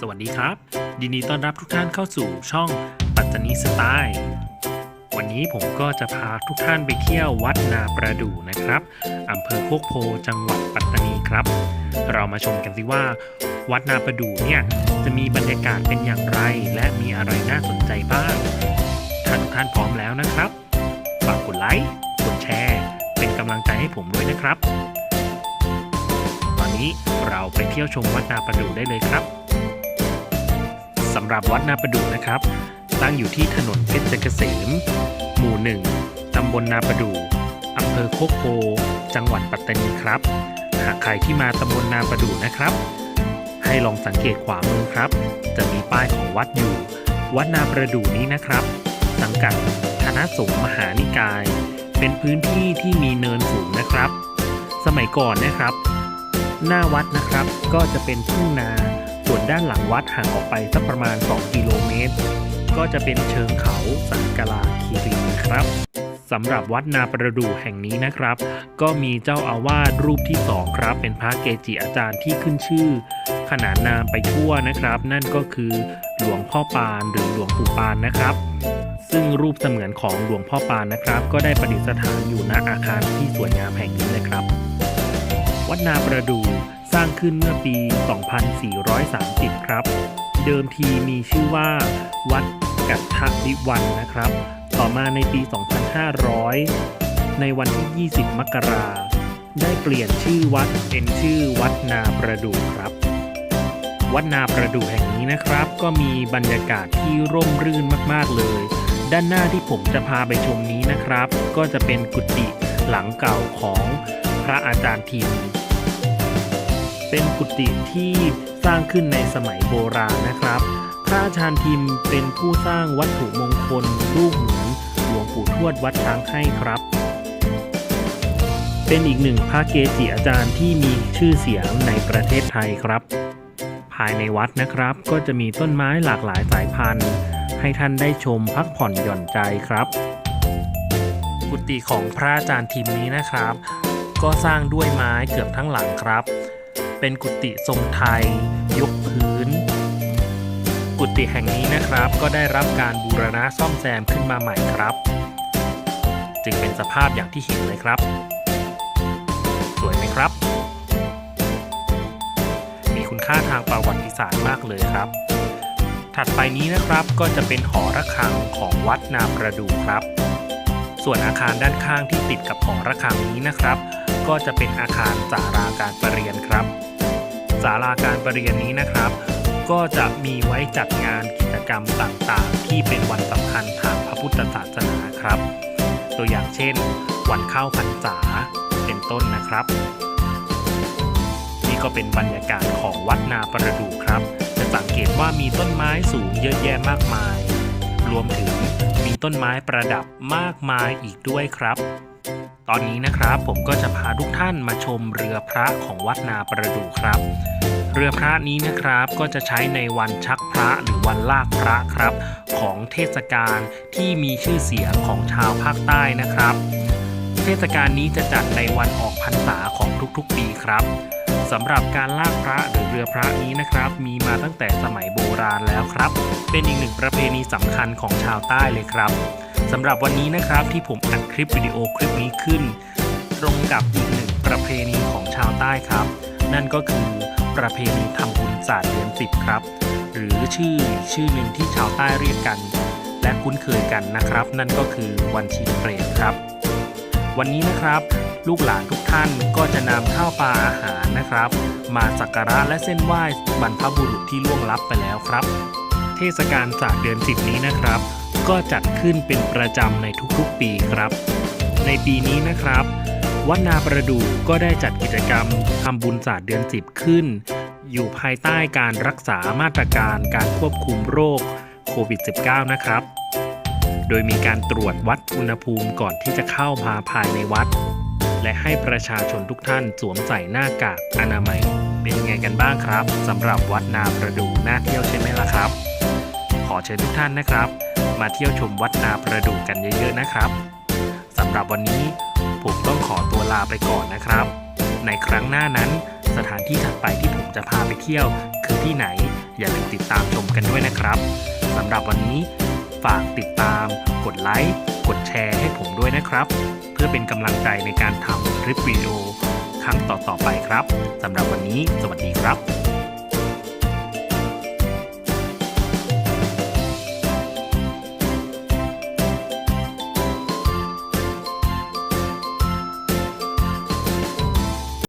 สวัสดีครับยินดีต้อนรับทุกท่านเข้าสู่ช่องปัตตานีสไตล์วันนี้ผมก็จะพาทุกท่านไปเที่ยววัดนาประดู่นะครับอำเภอโคกโพจังหวัดปัตตานีครับ เรามาชมกันสิว่า วัดนาประดู่เนี่ยจะมีบรรยากาศเป็นอย่างไร และมีอะไรน่าสนใจบ้างถ้าทุกท่านพร้อมแล้วนะครับฝากกดไลค์กดแชร์ เป็นกำลังใจให้ผมด้วยนะครับ ตอนนี้เราไปเที่ยวชมวัดนาประดู่ได้เลยครับำหรับวัดนาประดู่นะครับ ตั้งอยู่ที่ถนนเพชรเกษม หมู่หนึ่งตำบลนาประดู่อำเภอโคกโพจังหวัดปัตตานีครับ หากใครที่มาตำบลนาประดู่นะครับ ให้ลองสังเกตขวามือครับ จะมีป้ายของวัดอยู่ วัดนาประดู่นี้นะครับ สังกัดคณะสงฆ์มหานิกาย เป็นพื้นที่ที่มีเนินสูงนะครับ สมัยก่อนนะครับ หน้าวัดนะครับก็จะเป็นทุ่งนา ด้านหลังวัดห่างออกไปสักประมาณ 2 กิโลเมตร ก็จะเป็นเชิงเขาสังกลาคีรีนะครับสำหรับวัดนาประดู่แห่งนี้นะครับ ก็มีเจ้าอาวาสรูปที่สองครับ เป็นพระเกจิอาจารย์ที่ขึ้นชื่อ ขนานนามไปทั่วนะครับ นั่นก็คือหลวงพ่อปานหรือหลวงปู่ปานนะครับ ซึ่งรูปเสมือนของหลวงพ่อปานนะครับ ก็ได้ประดิษฐานอยู่ณอาคารที่สวยงามแห่งนี้เลยครับ วัดนาประดู่ ร้างขึ้นเมื่อปี 2430 ครับ เดิมทีมีชื่อว่า วัดกัตถวิวันนะครับ ต่อมาในปี 2500 ในวันที่ 20 มกราได้เปลี่ยนชื่อวัดเป็นชื่อวัดนาประดู่ครับ วัดนาประดู่แห่งนี้นะครับ ก็มีบรรยากาศที่ร่มรื่นมากๆเลย ด้านหน้าที่ผมจะพาไปชมนี้นะครับ ก็จะเป็นกุฏิหลังเก่าของพระอาจารย์ทิม เป็นกุฏิที่สร้างขึ้นในสมัยโบราณนะครับ พระอาจารย์ทิมเป็นผู้สร้างวัตถุมงคลรูปเหมือนหลวงปู่ทวดวัดช้างให้ครับ เป็นอีกหนึ่งพระเกจิอาจารย์ที่มีชื่อเสียงในประเทศไทยครับ ภายในวัดนะครับ ก็จะมีต้นไม้หลากหลายสายพันธุ์ ให้ท่านได้ชมพักผ่อนหย่อนใจครับ กุฏิของพระอาจารย์ทิมนี้นะครับ ก็สร้างด้วยไม้เกือบทั้งหลังครับ เป็นกุฏิทรงไทย ยกพื้น กุฏิแห่งนี้นะครับ ก็ได้รับการบูรณะซ่อมแซมขึ้นมาใหม่ครับ จึงเป็นสภาพอย่างที่เห็นเลยครับ สวยไหมครับ มีคุณค่าทางประวัติศาสตร์มากเลยครับ ถัดไปนี้นะครับก็จะเป็นหอระฆังของวัดนาประดู่ครับส่วนอาคารด้านข้างที่ติดกับหอระฆังนี้นะครับ ก็จะเป็นอาคารศาลาการประเรียนครับ ศาลาการประเรียนนี้นะครับ ก็จะมีไว้จัดงานกิจกรรมต่างๆ ที่เป็นวันสำคัญทางพระพุทธศาสนาครับ ตัวอย่างเช่น วันเข้าพรรษาเป็นต้นนะครับ นี่ก็เป็นบรรยากาศของวัดนาประดู่ครับ จะสังเกตว่ามีต้นไม้สูงเยอะแยะมากมาย รวมถึงมีต้นไม้ประดับมากมายอีกด้วยครับ ตอนนี้นะครับผมก็จะพาทุกท่านมาชมเรือพระของวัดนาประดู่ครับ เรือพระนี้นะครับก็จะใช้ในวันชักพระหรือวันลากพระครับ ของเทศกาลที่มีชื่อเสียงของชาวภาคใต้นะครับ เทศกาลนี้จะจัดในวันออกพรรษาของทุกๆปีครับสำหรับการลากพระหรือเรือพระนี้นะครับ มีมาตั้งแต่สมัยโบราณแล้วครับ เป็นอีกหนึ่งประเพณีสำคัญของชาวใต้เลยครับ สำหรับวันนี้นะครับที่ผมอัดคลิปวิดีโอคลิปนี้ขึ้น ตรงกับอีกหนึ่งประเพณีของชาวใต้ครับ นั่นก็คือประเพณีทำบุญศาสตร์เดือนสิบครับ หรือชื่อชื่อหนึ่งที่ชาวใต้เรียกกัน และคุ้นเคยกันนะครับ นั่นก็คือวันชิงเปรตครับ วันนี้นะครับลูกหลานทุกท่านก็จะนำข้าวปลาอาหารนะครับ มาสักการะและเส้นไหว้บรรพบุรุษที่ล่วงลับไปแล้วครับ เทศกาลศาสตร์เดือนสิบนี้นะครับ ก็จัดขึ้นเป็นประจำในทุกๆปีครับ ในปีนี้นะครับ วัดนาประดู่ก็ได้จัดกิจกรรมทำบุญศาสตร์เดือนสิบขึ้น อยู่ภายใต้การรักษามาตรการการควบคุมโรคโควิด -19 นะครับ โดยมีการตรวจวัดอุณหภูมิก่อนที่จะเข้ามาภายในวัด และให้ประชาชนทุกท่านสวมใส่หน้ากากอนามัย เป็นไงกันบ้างครับสำหรับวัดนาประดู่น่าเที่ยวใช่ไหมล่ะครับ ขอเชิญทุกท่านนะครับ มาเที่ยวชมวัดนาประดู่กันเยอะๆนะครับสำหรับวันนี้ผมต้องขอตัวลาไปก่อนนะครับ ในครั้งหน้านั้นสถานที่ถัดไปที่ผมจะพาไปเที่ยว คือที่ไหนอย่าลืมติดตามชมกันด้วยนะครับสำหรับวันนี้ฝากติดตาม กดไลค์กดแชร์ให้ผมด้วยนะครับ เพื่อเป็นกำลังใจในการทำคลิปวิดีโอครั้งต่อๆไปครับสำหรับวันนี้ สวัสดีครับ